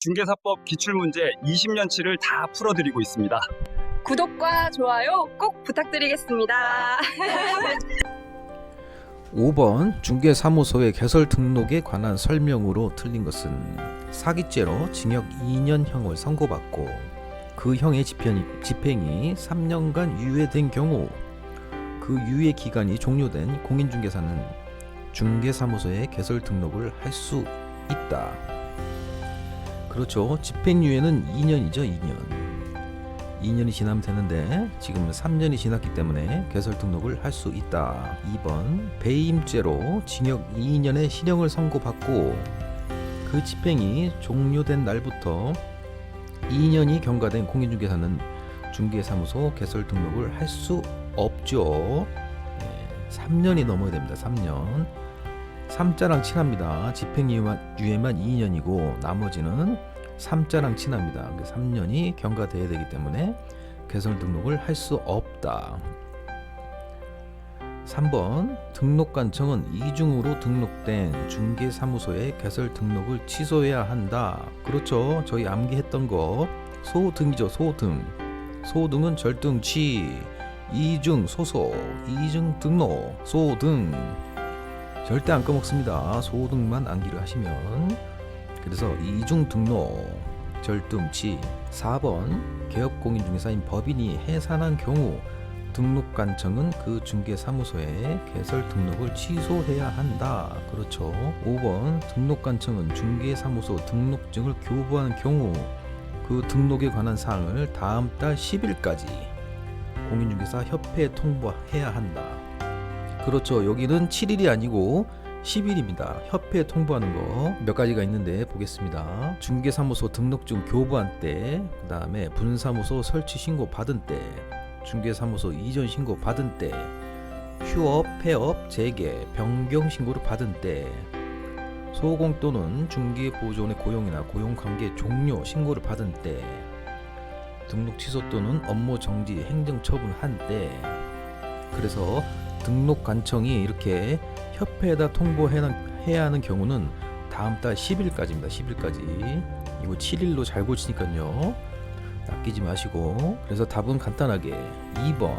중개사법 기출문제 20년치를 다 풀어드리고 있습니다. 구독과 좋아요 꼭 부탁드리겠습니다. 5번 중개사무소의 개설 등록에 관한 설명으로 틀린 것은 사기죄로 징역 2년형을 선고받고 그 형의 집행이, 집행이 3년간 유예된 경우 그 유예 기간이 종료된 공인중개사는 중개사무소에 개설 등록을 할 수 있다. 그렇죠. 집행유예는 2년이죠, 2년. 2년이 지나면 되는데 지금은 3년이 지났기 때문에 개설 등록을 할 수 있다. 2번 배임죄로 징역 2년의 실형을 선고받고 그 집행이 종료된 날부터 2년이 경과된 공인중개사는 중개사무소 개설 등록을 할 수 없죠. 예, 3년이 넘어야 됩니다. 3년. 3자랑 친합니다. 집행유예만 유예만 2년이고 나머지는 3자랑 친합니다. 3년이 경과돼야 되기 때문에 개설 등록을 할 수 없다. 3번 등록관청은 이중으로 등록된 중개사무소의 개설 등록을 취소해야 한다. 그렇죠. 저희 암기했던 거 소등이죠. 소등. 소등은 절등치, 이중 소속, 이중 등록, 소등. 절대 안 까먹습니다. 소등만 암기를 하시면 그래서 이중 등록, 절등치 4번 개업공인 중개사인 법인이 해산한 경우 등록관청은 그 중개사무소에 개설 등록을 취소해야 한다. 그렇죠. 5번 등록관청은 중개사무소 등록증을 교부하는 경우 그 등록에 관한 사항을 다음 달 10일까지 공인중개사 협회에 통보해야 한다. 그렇죠. 여기는 7일이 아니고 10일입니다. 협회에 통보하는 거 몇 가지가 있는데 보겠습니다. 중개사무소 등록증 교부한 때, 그 다음에 분사무소 설치 신고 받은 때, 중개사무소 이전 신고 받은 때, 휴업, 폐업, 재개, 변경 신고를 받은 때, 소공 또는 중개보조원의 고용이나 고용관계 종료 신고를 받은 때, 등록 취소 또는 업무 정지 행정 처분한 때, 그래서 등록관청이 이렇게 협회에다 통보해야 하는 경우는 다음 달 10일까지입니다. 10일까지. 이거 7일로 잘 고치니까요. 낚이지 마시고. 그래서 답은 간단하게 2번